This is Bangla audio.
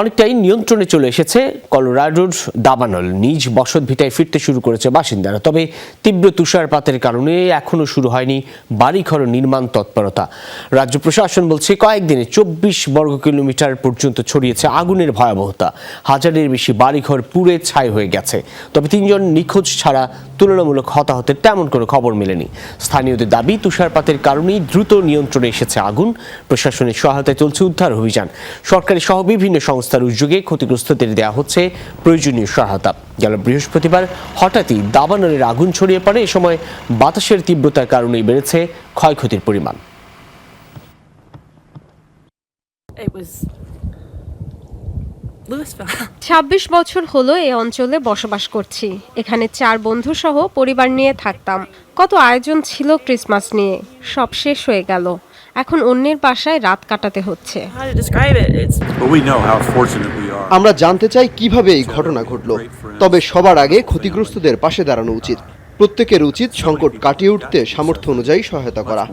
অনেকটাই নিয়ন্ত্রণে চলে এসেছে কলোরাডোর দাবানল। নিজ বসত ভিটায় ফিরতে শুরু করেছে বাসিন্দারা। তবে তীব্র তুষারপাতের কারণে এখনও শুরু হয়নি বাড়িঘর নির্মাণ তৎপরতা। রাজ্য প্রশাসন বলছে কয়েকদিনে চব্বিশ বর্গ কিলোমিটার পর্যন্ত ছড়িয়েছে আগুনের ভয়াবহতা। হাজারের বেশি বাড়িঘর পুড়ে ছাই হয়ে গেছে। তবে তিনজন নিখোঁজ ছাড়া তুলনামূলক হতাহতের তেমন কোনো খবর মেলেনি। স্থানীয়দের দাবি, তুষারপাতের কারণেই দ্রুত নিয়ন্ত্রণে এসেছে আগুন। প্রশাসনের সহায়তায় চলছে উদ্ধার অভিযান। সরকারি সহ বিভিন্ন সংস্থার উদ্যোগে ক্ষতিগ্রস্তদের দেওয়া হচ্ছে প্রয়োজনীয় সহায়তা। গেল বৃহস্পতিবার হঠাৎই দাবানলের আগুন ছড়িয়ে পড়ে এ সময় বাতাসের তীব্রতার কারণেই বেড়েছে ক্ষয়ক্ষতির পরিমাণ. ছাব্বিশ বছর হলো এই অঞ্চলে বসবাস করছি। এখানে চার বন্ধু সহ পরিবার নিয়ে থাকতাম। কত আয়োজন ছিল ক্রিসমাস নিয়ে সব শেষ হয়ে গেল। এখন অন্যের বাসায় রাত কাটাতে হচ্ছে. আমরা জানতে চাই কীভাবে এই ঘটনা ঘটল। তবে সবার আগে ক্ষতিগ্রস্তদের পাশে দাঁড়ানো উচিত। প্রত্যেকের উচিত সংকট কাটিয়ে উঠতে সামর্থ্য অনুযায়ী সহায়তা করা।